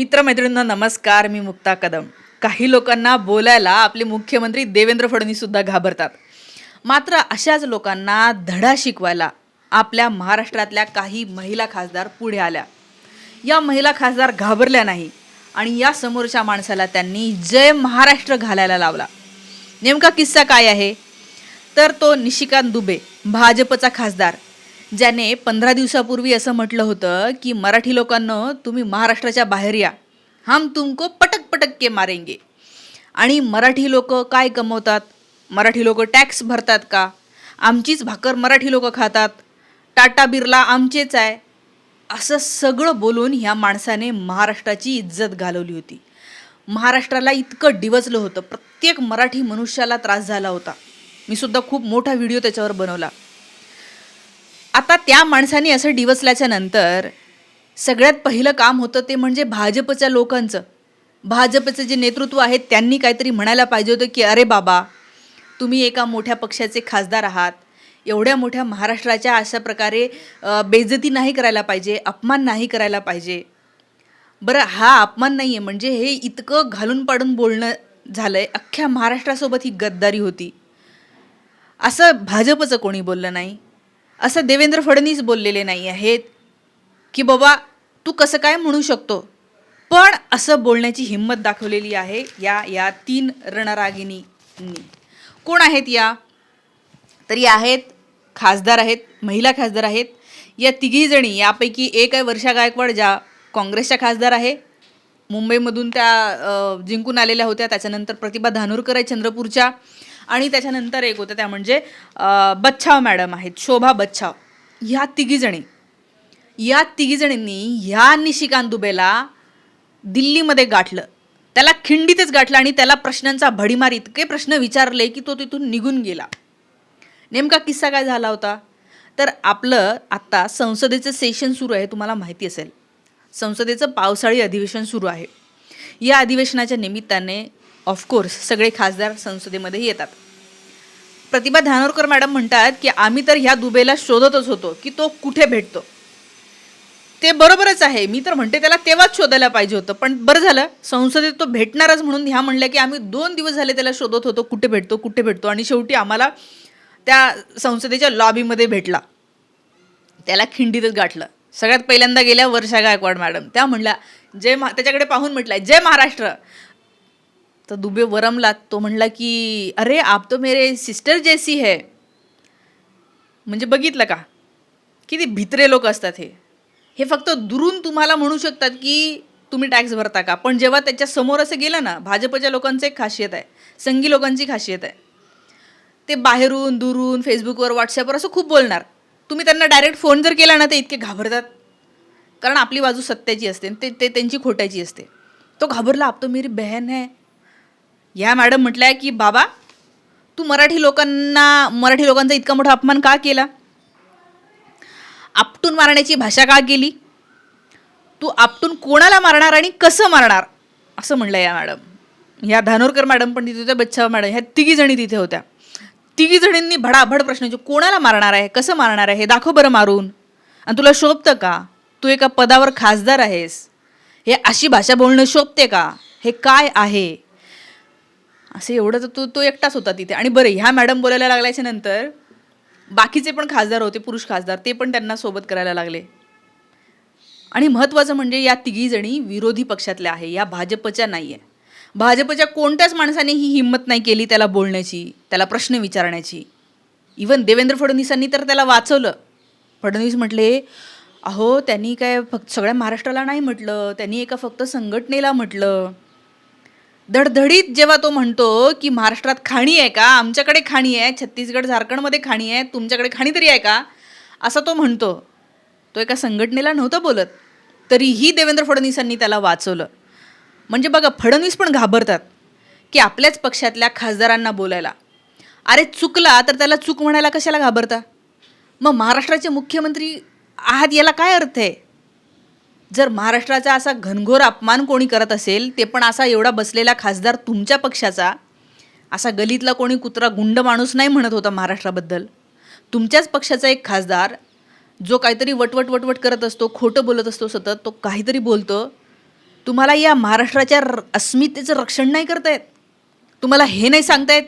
मित्रमैत्रिणींना नमस्कार मी मुक्ता कदम. काही लोकांना बोलायला आपले मुख्यमंत्री देवेंद्र फडणवीस सुद्धा घाबरतात. मात्र अशाच लोकांना धडा शिकवायला आपल्या महाराष्ट्रातल्या काही महिला खासदार पुढे आल्या. या महिला खासदार घाबरल्या नाही आणि या समोरच्या माणसाला त्यांनी जय महाराष्ट्र घालायला लावला. नेमका किस्सा काय आहे? तर तो निशिकांत दुबे भाजपचा खासदार. ज्याने पंधरा दिवसापूर्वी असं म्हटलं होतं की मराठी लोकांनो तुम्ही महाराष्ट्राच्या बाहेर या. हम तुमको पटक पटक के मारेंगे. आणि मराठी लोक काय कमवतात? मराठी लोक टॅक्स भरतात का? आमचीच भाकर मराठी लोक खातात. टाटा बिर्ला आमचेच आहे. असं सगळं बोलून ह्या माणसाने महाराष्ट्राची इज्जत घालवली होती. महाराष्ट्राला इतकं डिवचलं होतं. प्रत्येक मराठी मनुष्याला त्रास झाला होता. मी सुद्धा खूप मोठा व्हिडिओ त्याच्यावर बनवला. आता त्या माणसाने असं डिवचल्याच्या नंतर सगळ्यात पहिलं काम होतं ते म्हणजे भाजपच्या लोकांचं. भाजपचं जे नेतृत्व आहे त्यांनी काहीतरी म्हणायला पाहिजे होतं की अरे बाबा तुम्ही एका मोठ्या पक्षाचे खासदार आहात. एवढ्या मोठ्या महाराष्ट्राच्या अशा प्रकारे बेजती बेइज्जती नाही करायला पाहिजे अपमान नाही करायला पाहिजे. बरं हा अपमान नाही आहे म्हणजे हे इतकं घालून पाडून बोलणं झालं आहे अख्ख्या महाराष्ट्रासोबत ही गद्दारी होती. असं भाजपचं कोणी बोललं नाही. असं देवेंद्र फडणवीस बोललेले नाही आहेत की बाबा तू कसं काय म्हणू शकतो? पण असं बोलण्याची हिंमत दाखवलेली आहे या या तीन रणरागिणींनी. कोण आहेत या? तरी आहेत खासदार आहेत महिला खासदार आहेत. या तिघीजणी यापैकी एक आहे वर्षा गायकवाड ज्या काँग्रेसच्या खासदार आहे. मुंबईमधून त्या जिंकून आलेल्या होत्या. त्याच्यानंतर प्रतिभा धानोरकर आहे चंद्रपूरच्या. आणि त्याच्यानंतर एक होतं त्या म्हणजे बच्छाव मॅडम आहेत शोभा बच्छाव ह्या तिघीजणी या तिघीजणींनी ह्या निशिकांत दुबेला दिल्लीमध्ये गाठलं. त्याला खिंडीतच गाठलं आणि त्याला प्रश्नांचा भडीमार इतके प्रश्न विचारले की तो तिथून निघून गेला. नेमका किस्सा काय झाला होता? तर आपलं आत्ता संसदेचं सेशन सुरू आहे तुम्हाला माहिती असेल. संसदेचं पावसाळी अधिवेशन सुरू आहे. या अधिवेशनाच्या निमित्ताने ऑफकोर्स सगळे खासदार संसदेमध्ये येतात. प्रतिभा धानोरकर मॅडम म्हणतात की आम्ही तर ह्या दुबेला शोधतच होतो की तो कुठे भेटतो. ते बरोबरच आहे. मी तर म्हणते त्याला तेव्हाच शोधायला पाहिजे होतं. पण बरं झालं संसदेत तो भेटणारच म्हणून ह्या म्हणल्या की आम्ही दोन दिवस झाले त्याला शोधत होतो कुठे भेटतो कुठे भेटतो. आणि शेवटी आम्हाला त्या संसदेच्या लॉबीमध्ये भेटला. त्याला खिंडीतच गाठलं. सगळ्यात पहिल्यांदा गेल्या वर्षा गायकवाड मॅडम. त्या म्हणल्या जय महा त्याच्याकडे पाहून म्हटलं जय महाराष्ट्र. तर दुबे वरमला तो म्हणला की अरे आप तो मेरे सिस्टर जैसी है. म्हणजे बघितलं का? किती भित्रे लोक असतात हे. हे फक्त दुरून तुम्हाला म्हणू शकतात की तुम्ही टॅक्स भरता का? पण जेव्हा त्याच्यासमोर असं गेलं ना भाजपच्या लोकांचं एक खासियत आहे. संघी लोकांची खासियत आहे. ते बाहेरून दुरून फेसबुकवर व्हॉट्सअपवर असं खूप बोलणार. तुम्ही त्यांना डायरेक्ट फोन जर केला ना ते इतके घाबरतात. कारण आपली बाजू सत्याची असते आणि ते ते त्यांची खोट्याची असते. तो घाबरला आप तो मेरी बहन है. या मॅडम म्हटल्या की बाबा तू मराठी लोकांना मराठी लोकांचा इतका मोठा अपमान का केला? आपटून मारण्याची भाषा का केली? तू आपटून कोणाला मारणार आणि कसं मारणार? असं म्हणलं या मॅडम. ह्या धानोरकर मॅडम पण तिथे होत्या बच्छा मॅडम ह्या तिघी जणी तिथे होत्या. तिघी जणींनी भडाभड प्रश्न विचारले. कोणाला मारणार आहे कसं मारणार आहे हे दाखव बरं मारून. आणि तुला शोभतं का? तू एका पदावर खासदार आहेस. हे अशी भाषा बोलणं शोभते का? हे काय आहे? असं एवढं तर तो तो एकटाच होता तिथे. आणि बरं ह्या मॅडम बोलायला लागल्याच्या नंतर बाकीचे पण खासदार होते पुरुष खासदार ते पण त्यांना सोबत करायला लागले. आणि महत्त्वाचं म्हणजे या तिघीजणी विरोधी पक्षातल्या आहे या भाजपच्या नाही आहे भाजपच्या कोणत्याच माणसाने ही हिंमत नाही केली त्याला बोलण्याची त्याला प्रश्न विचारण्याची. इवन देवेंद्र फडणवीसांनी तर त्याला वाचवलं. फडणवीस म्हटले अहो त्यांनी काय फक्त सगळ्या महाराष्ट्राला नाही म्हटलं त्यांनी एका फक्त संघटनेला म्हटलं. धडधडीत जेव्हा तो म्हणतो की महाराष्ट्रात खाणी आहे का? आमच्याकडे खाणी आहे छत्तीसगड झारखंडमध्ये खाणी आहे तुमच्याकडे खाणी तरी आहे का? असा तो म्हणतो. तो एका संघटनेला नव्हतं बोलत. तरीही देवेंद्र फडणवीसांनी त्याला वाचवलं. म्हणजे बघा फडणवीस पण घाबरतात की आपल्याच पक्षातल्या खासदारांना बोलायला. अरे चुकला तर त्याला चूक म्हणायला कशाला घाबरता? मग महाराष्ट्राचे मुख्यमंत्री आहात याला काय अर्थ आहे? जर महाराष्ट्राचा असा घनघोर अपमान कोणी करत असेल ते पण असा एवढा बसलेला खासदार तुमच्या पक्षाचा असा गलीतला कोणी कुत्रा गुंड माणूस नाही म्हणत होता महाराष्ट्राबद्दल. तुमच्याच पक्षाचा एक खासदार जो काहीतरी वटवट वटवट करत असतो खोटं बोलत असतो सतत तो काहीतरी बोलतो तुम्हाला या महाराष्ट्राच्या र- अस्मितेचं रक्षण नाही करतायत? तुम्हाला हे नाही सांगतायत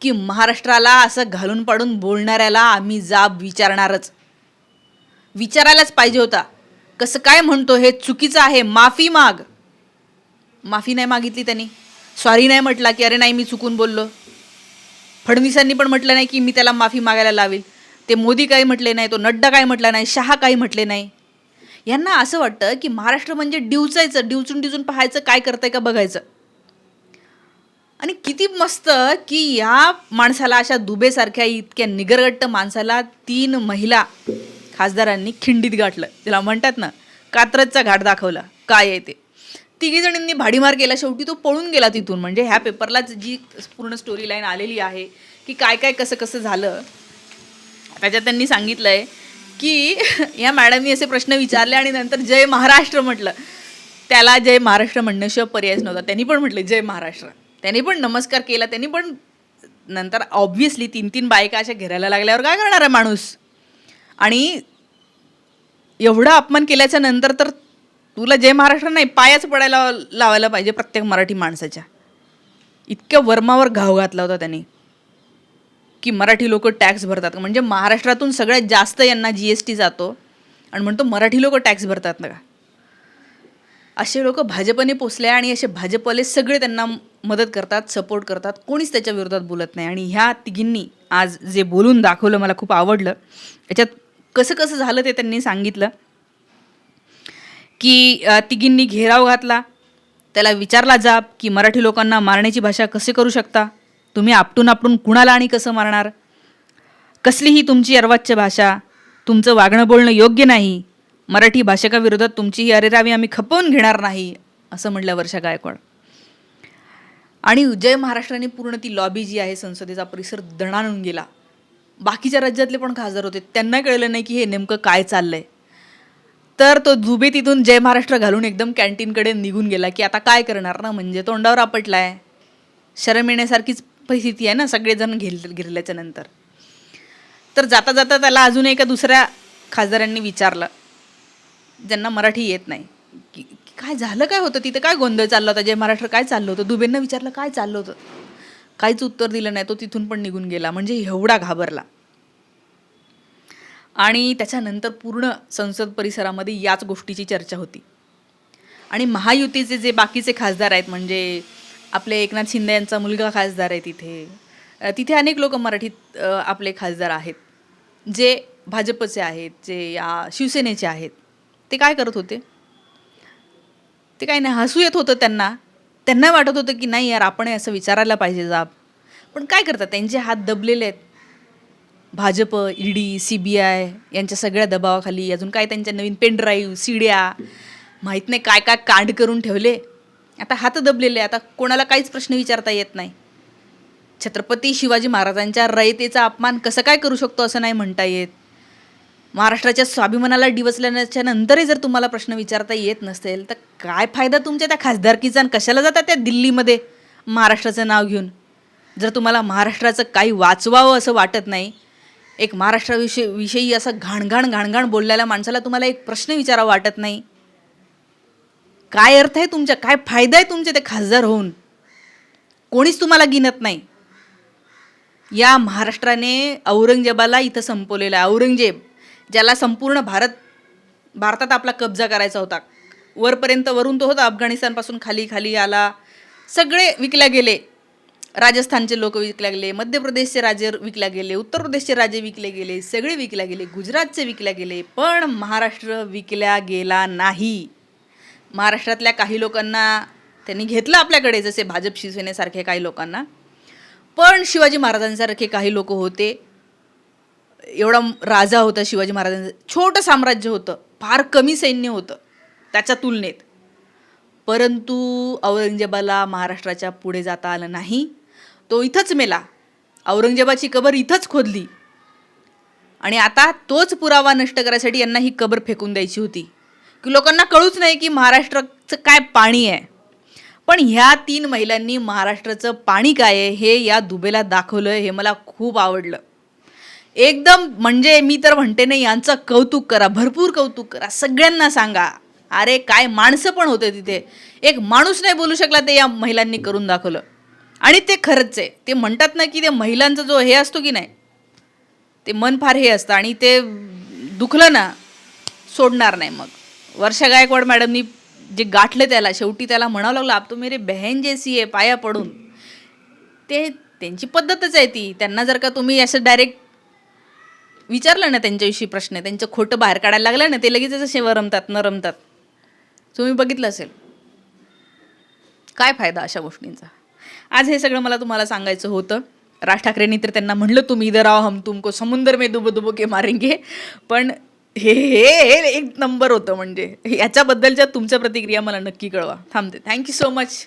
की महाराष्ट्राला असं घालून पाडून बोलणाऱ्याला आम्ही जाब विचारणारच? विचारायलाच पाहिजे होता. कसं काय म्हणतो हे चुकीचं आहे? माफी माग. माफी नाही मागितली त्यांनी. सॉरी नाही म्हटला की अरे नाही मी चुकून बोललो. फडणवीसांनी पण म्हटलं नाही की मी त्याला माफी मागायला लावेल. ते मोदी काही म्हटले नाही तो नड्डा काय म्हटला नाही शहा काही म्हटले नाही. यांना असं वाटतं की महाराष्ट्र म्हणजे डिवचायचं डिवचून डिवचून पाहायचं काय करतंय का बघायचं. आणि किती मस्त की या माणसाला अशा दुबेसारख्या इतक्या निगरगट्ट माणसाला तीन महिला खासदारांनी खिंडीत गाठलं. त्याला म्हणतात ना कात्रजचा घाट दाखवला. काय आहे ते? तिघी जणींनी भाडीमार केला. शेवटी तो पळून गेला तिथून. म्हणजे ह्या पेपरलाच जी पूर्ण स्टोरी लाईन आलेली आहे की काय काय कसं कसं झालं त्याच्यात त्यांनी सांगितलं आहे की या मॅडमनी असे प्रश्न विचारले आणि नंतर जय महाराष्ट्र म्हटलं. त्याला जय महाराष्ट्र म्हणण्याशिवाय पर्यायच नव्हता. त्यांनी पण म्हटलं जय महाराष्ट्र. त्यांनी पण नमस्कार केला. त्यांनी पण नंतर ऑब्व्हियसली तीन तीन बायका अशा घेरायला लागल्यावर काय करणार आहे माणूस? आणि एवढं अपमान केल्याच्यानंतर तर तुला जय महाराष्ट्र नाही पायाच पडायला लावायला पाहिजे प्रत्येक मराठी माणसाच्या. इतक्या वर्मावर घाव घातला होता त्यांनी. की मराठी लोक टॅक्स भरतात. म्हणजे महाराष्ट्रातून सगळ्यात जास्त यांना जी एस टी जातो आणि म्हणतो मराठी लोक टॅक्स भरतात ना का असे लोक भाजपने पोचले आणि असे भाजपवाले सगळे त्यांना मदत करतात सपोर्ट करतात. कोणीच त्याच्या विरोधात बोलत नाही. आणि ह्या तिघींनी आज जे बोलून दाखवलं मला खूप आवडलं. याच्यात कसं कसं झालं ते त्यांनी सांगितलं? की तिघींनी घेराव घातला. त्याला विचारला जाब की मराठी लोकांना मारण्याची भाषा कसे करू शकता? तुम्ही आपटून आपटून कुणाला आणि कसं मारणार? कसलीही तुमची अर्वाच्य भाषा तुमचं वागणं बोलणं योग्य नाही. मराठी भाषकाविरोधात तुमची ही अरेरावी आम्ही खपवून घेणार नाही असं म्हटलं वर्षा गायकवाड. आणि जय महाराष्ट्राने पूर्ण ती लॉबी जी आहे संसदेचा परिसर दणाणून गेला. बाकीच्या राज्यातले पण खासदार होते. त्यांना कळलं नाही की हे नेमकं काय चाललंय. तर तो दुबे तिथून जय महाराष्ट्र घालून एकदम कॅन्टीनकडे निघून गेला की आता काय करणार ना? म्हणजे तोंडावर आपटलाय. शरम येण्यासारखीच परिस्थिती आहे ना सगळेजण घेर घेरल्याच्या नंतर. तर जाता जाता त्याला अजून एका दुसऱ्या खासदारांनी विचारलं. ज्यांना मराठी येत नाही. की की काय झालं? काय होतं? तिथं काय गोंधळ चालला होता? जय महाराष्ट्र काय चाललं होतं? दुबेंना विचारलं काय चाललं होतं? काहीच उत्तर दिलं नाही. तो तिथून पण निघून गेला. म्हणजे एवढा घाबरला. आणि त्याच्यानंतर पूर्ण संसद परिसरामध्ये याच गोष्टीची चर्चा होती. आणि महायुतीचे जे बाकीचे खासदार आहेत म्हणजे आपले एकनाथ शिंदे यांचा मुलगा खासदार आहे तिथे तिथे अनेक लोक मराठीत आपले खासदार आहेत. जे भाजपचे आहेत जे या शिवसेनेचे आहेत ते काय करत होते? ते काही नाही हसू येत होतं त्यांना. त्यांना वाटत होतं की नाही यार आपण असं विचारायला पाहिजे जाब. पण काय करतात? त्यांचे हात दबलेले आहेत. Bhajap ED C B I यांच्या सगळ्या दबावाखाली अजून काय त्यांच्या नवीन पेनड्राईव्ह सीड्या माहीत नाही काय काय कांड करून ठेवले. आता हात दबलेले आता कोणाला काहीच प्रश्न विचारता येत नाही. छत्रपती शिवाजी महाराजांच्या रयतेचा अपमान कसं काय करू शकतो असं नाही म्हणता येत. महाराष्ट्राच्या स्वाभिमानाला डिवचल्याच्या नंतरही जर तुम्हाला प्रश्न विचारता येत नसेल तर काय फायदा तुमच्या त्या खासदारकीचा आणि कशाला जाता त्या दिल्लीमध्ये महाराष्ट्राचं नाव घेऊन? जर तुम्हाला महाराष्ट्राचं काही वाचवावं असं वाटत नाही एक महाराष्ट्राविषयी विषयी असं घाणघाण घाणघाण बोललेल्या माणसाला तुम्हाला एक प्रश्न विचारावा वाटत नाही? काय अर्थ आहे तुमच्या? काय फायदा आहे तुमचे ते खासदार होऊन? कोणीच तुम्हाला गिनत नाही. या महाराष्ट्राने औरंगजेबाला इथं संपवलेलं आहे. औरंगजेब ज्याला संपूर्ण भारत भारतात आपला कब्जा करायचा होता. वरपर्यंत वरून तो होता. अफगाणिस्तानपासून खाली खाली आला सगळे विकल्या गेले. राजस्थानचे लोक विकल्या गेले मध्य प्रदेशचे राजे विकल्या गेले उत्तर प्रदेशचे राजे विकले गेले सगळे विकल्या गेले गुजरातचे विकल्या गेले पण महाराष्ट्र विकल्या गेला नाही. महाराष्ट्रातल्या काही लोकांना त्यांनी घेतलं आपल्याकडे जसे भाजप शिवसेनेसारखे काही लोकांना. पण शिवाजी महाराजांसारखे काही लोक होते. एवढा राजा होता शिवाजी महाराजांचं. छोटं साम्राज्य होतं. फार कमी सैन्य होतं. त्याच्या तुलनेत. परंतु औरंगजेबाला महाराष्ट्राच्या पुढे जाता आलं नाही. तो इथंच मेला. औरंगजेबाची कबर इथंच खोदली. आणि आता तोच पुरावा नष्ट करायसाठी यांना ही कबर फेकून द्यायची होती. की लोकांना कळूच नाही की महाराष्ट्राचं काय पाणी आहे. पण ह्या तीन महिलांनी महाराष्ट्राचं पाणी काय आहे हे या दुबेला दाखवलं हे मला खूप आवडलं. एकदम म्हणजे मी तर म्हणते नाही यांचं कौतुक करा भरपूर कौतुक करा सगळ्यांना सांगा. अरे काय माणसं पण होते तिथे. एक माणूस नाही बोलू शकला ते या महिलांनी करून दाखवलं. आणि ते खरंच आहे. ते म्हणतात ना की ते महिलांचा जो हे असतो की नाही ते मन फार हे असतं आणि ते दुखलं ना सोडणार नाही मग. वर्षा गायकवाड मॅडमनी जे गाठलं त्याला शेवटी त्याला म्हणावं लागलं आप तो मेरे बहन जैसी आहे पाया पडून. ते त्यांची पद्धतच आहे ती. त्यांना जर का तुम्ही असं डायरेक्ट विचारलं ना त्यांच्याविषयी प्रश्न त्यांचं खोटं बाहेर काढायला लागलं ना ते लगेच असे रमतात न रमतात. तुम्ही बघितलं असेल? काय फायदा अशा गोष्टींचा? आज हे सगळं मला तुम्हाला सांगायचं होतं. राज ठाकरेंनी तर त्यांना म्हणलं तुम्ही इधर आहो हम तुमको समुंदर मे दुबो दुबो के मारेंगे. पण हे हे हे एक नंबर होतं म्हणजे. याच्याबद्दलच्या तुमच्या प्रतिक्रिया मला नक्की कळवा. थांबते. Thank you so much